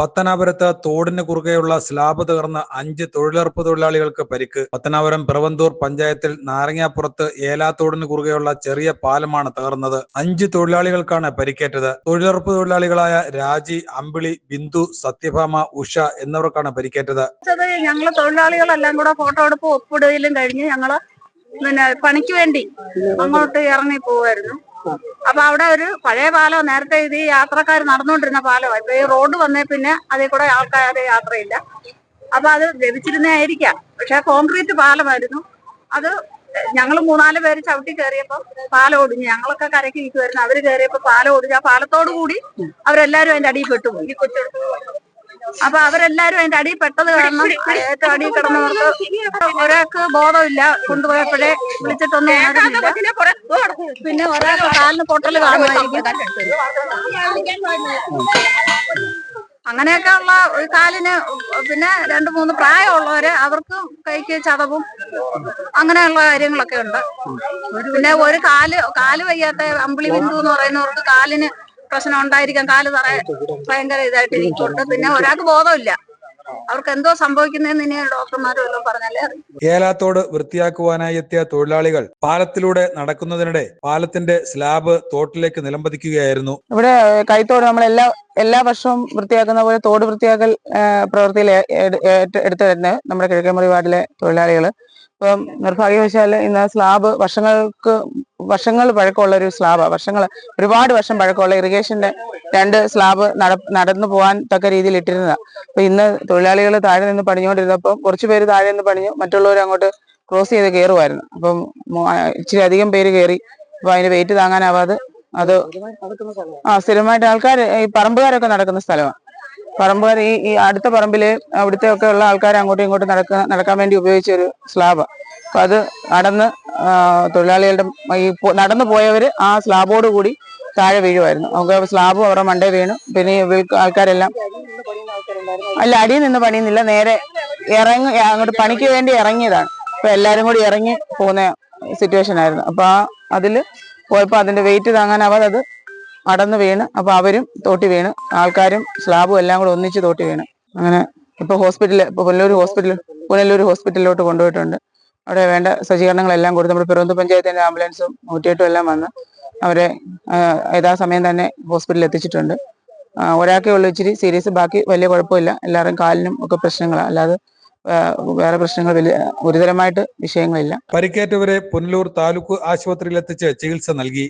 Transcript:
പത്തനാപുരത്ത് തോടിന് കുറുകെയുള്ള സ്ലാബ് തകർന്ന് അഞ്ച് തൊഴിലുറപ്പ് തൊഴിലാളികൾക്ക് പരിക്ക്. പത്തനാപുരം പ്രവന്തൂർ പഞ്ചായത്തിൽ നാരങ്ങാപ്പുറത്ത് ഏലാത്തോടിന് കുറുകെയുള്ള ചെറിയ പാലമാണ് തകർന്നത്. അഞ്ച് തൊഴിലാളികൾക്കാണ് പരിക്കേറ്റത്. തൊഴിലുറപ്പ് തൊഴിലാളികളായ രാജി അമ്പിളി ബിന്ദു സത്യഭാമ ഉഷ എന്നിവർക്കാണ് പരിക്കേറ്റത്. ഞങ്ങൾ തൊഴിലാളികളെല്ലാം കൂടെ ഫോട്ടോ എടുപ്പ് ഒപ്പിടുകയിലും കഴിഞ്ഞ് ഞങ്ങൾ പിന്നെ പണിക്ക് വേണ്ടി അങ്ങോട്ട് ഇറങ്ങി പോവായിരുന്നു. അപ്പൊ അവിടെ ഒരു പഴയ പാലം നേരത്തെ ഇത് ഈ യാത്രക്കാർ നടന്നുകൊണ്ടിരുന്ന പാലം ഇപ്പൊ ഈ റോഡ് വന്നേ പിന്നെ അതിൽ കൂടെ ആൾക്കാർ യാത്രയില്ല. അപ്പൊ അത് ലഭിച്ചിരുന്നതായിരിക്കാം പക്ഷെ കോൺക്രീറ്റ് പാലമായിരുന്നു. അത് ഞങ്ങൾ മൂന്നാൽ പേര് ചവിട്ടി കയറിയപ്പോ പാലം ഒടിഞ്ഞു ഞങ്ങളൊക്കെ കരയ്ക്ക് ഇരിക്കുമായിരുന്നു അവർ കയറിയപ്പോ പാലം ഒടിഞ്ഞു ആ പാലത്തോടു കൂടി അവരെല്ലാരും അതിന്റെ അടിയിൽ പെട്ടുപോയി. അപ്പൊ അവരെല്ലാരും അതിന്റെ അടിയിൽ പെട്ടത് കാരണം ഏറ്റവും അടിയിൽ കിടന്നവർക്ക് ഒരാൾക്ക് ബോധമില്ല. കൊണ്ടുപോയപ്പോഴേ വിളിച്ചിട്ടൊന്നും ഉണരുന്നില്ല പിന്നെ ഒരാൾക്ക് കാലിന് പൊട്ടൽ കാണുമായിരിക്കും. അങ്ങനെയൊക്കെ ഉള്ള ഒരു കാലിന് പിന്നെ രണ്ട് മൂന്ന് പ്രായമുള്ളവര് അവർക്ക് കൈക്ക് ചതവും അങ്ങനെയുള്ള കാര്യങ്ങളൊക്കെ ഉണ്ട്. പിന്നെ ഒരു കാൽ കാൽ വയ്യാത്ത അമ്പിളി ബിന്ദു എന്ന് പറയുന്നവർക്ക് കാലിന് പ്രശ്നം ഉണ്ടായിരിക്കാം. കാൽ തറ ഭയങ്കര ഇതായിട്ട് ഇരിക്കുന്നുണ്ട് പിന്നെ ഒരാൾക്ക് ബോധമില്ല. അവർക്ക് എന്തോ സംഭവിക്കുന്നതെന്ന് ഇനി ഡോക്ടർമാരും എല്ലാം പറഞ്ഞാലേ അറിയൂ. ഏലാത്തോട് വൃത്തിയാക്കുവാനായി എത്തിയ തൊഴിലാളികൾ പാലത്തിലൂടെ നടക്കുന്നതിനിടെ പാലത്തിന്റെ സ്ലാബ് തോട്ടിലേക്ക് നിലംപതിക്കുകയായിരുന്നു. ഇവിടെ കൈത്തോട് നമ്മൾ എല്ലാ എല്ലാ വർഷവും വൃത്തിയാക്കുന്ന പോലെ തോട് വൃത്തിയാക്കൽ പ്രവൃത്തിയിൽ എടുത്തു വരുന്നത് നമ്മുടെ കിഴക്കേമുറി വാർഡിലെ തൊഴിലാളികൾ ഇപ്പം നിർഭാഗ്യവശാൽ ഇന്ന് സ്ലാബ് വർഷങ്ങൾക്ക് വർഷങ്ങൾ പഴക്കമുള്ള ഒരു സ്ലാബാണ് വർഷങ്ങൾ ഒരുപാട് വർഷം പഴക്കമുള്ള ഇറിഗേഷന്റെ രണ്ട് സ്ലാബ് നടന്നു പോകാൻ തക്ക രീതിയിൽ ഇട്ടിരുന്നതാണ് അപ്പൊ ഇന്ന് തൊഴിലാളികൾ താഴെ നിന്ന് പണിഞ്ഞുകൊണ്ടിരുന്നപ്പോൾ കുറച്ച് പേര് താഴെ നിന്ന് പണിഞ്ഞു മറ്റുള്ളവർ അങ്ങോട്ട് ക്രോസ് ചെയ്ത് കയറുമായിരുന്നു അപ്പം ഇച്ചിരി അധികം പേര് കയറി അപ്പൊ അതിന് വെയിറ്റ് താങ്ങാനാവാതെ അത് ആ സ്ഥിരമായിട്ട് ആൾക്കാർ ഈ പറമ്പുകാരൊക്കെ നടക്കുന്ന സ്ഥലമാണ് പറമ്പുകാർ ഈ ഈ അടുത്ത പറമ്പിൽ അവിടുത്തെ ഒക്കെ ഉള്ള ആൾക്കാർ അങ്ങോട്ടും ഇങ്ങോട്ടും നടക്ക നടക്കാൻ വേണ്ടി ഉപയോഗിച്ച ഒരു സ്ലാബാണ് അപ്പൊ അത് നടന്ന് തൊഴിലാളികളുടെ ഈ നടന്നു പോയവര് ആ സ്ലാബോട് കൂടി താഴെ വീഴുമായിരുന്നു അവർക്ക് സ്ലാബും അവരുടെ മണ്ടേ വീണു. പിന്നെ ഈ ആൾക്കാരെല്ലാം അല്ല അടിയിൽ നിന്ന് പണിയുന്നില്ല. നേരെ ഇറങ്ങി അങ്ങോട്ട് പണിക്ക് വേണ്ടി ഇറങ്ങിയതാണ്. അപ്പൊ എല്ലാവരും കൂടി ഇറങ്ങി പോകുന്ന സിറ്റുവേഷൻ ആയിരുന്നു. അപ്പൊ ആ അതിൽ പോയപ്പോ അതിന്റെ വെയിറ്റ് താങ്ങാനാവാതെ അത് അടന്ന് വീണ്. അപ്പോൾ അവരും തോട്ടി വീണ്. ആൾക്കാരും സ്ലാബും എല്ലാം കൂടെ ഒന്നിച്ച് തോട്ടി വീണ്. അങ്ങനെ ഇപ്പോൾ ഹോസ്പിറ്റലിൽ ഇപ്പോൾ പുനലൂർ ഹോസ്പിറ്റൽ പുനലൂർ ഹോസ്പിറ്റലിലോട്ട് കൊണ്ടുപോയിട്ടുണ്ട്. അവിടെ വേണ്ട സജ്ജീകരണങ്ങളെല്ലാം കൊടുത്ത് നമ്മുടെ പിറവന്ത് പഞ്ചായത്തിന്റെ ആംബുലൻസും നൂറ്റിയെട്ടും എല്ലാം വന്ന് അവരെ യഥാസമയം തന്നെ ഹോസ്പിറ്റലിൽ എത്തിച്ചിട്ടുണ്ട്. ഒരാൾക്കേ ഉള്ളൂ ഇച്ചിരി സീരിയസ് ബാക്കി വലിയ കുഴപ്പമില്ല. എല്ലാവരും കാലിനും ഒക്കെ പ്രശ്നങ്ങളാണ് അല്ലാതെ വേറെ പ്രശ്നങ്ങൾ വലിയ ഗുരുതരമായിട്ട് വിഷയങ്ങളില്ല. പരിക്കേറ്റവരെ പുനലൂർ താലൂക്ക് ആശുപത്രിയിൽ എത്തിച്ച് ചികിത്സ നൽകി.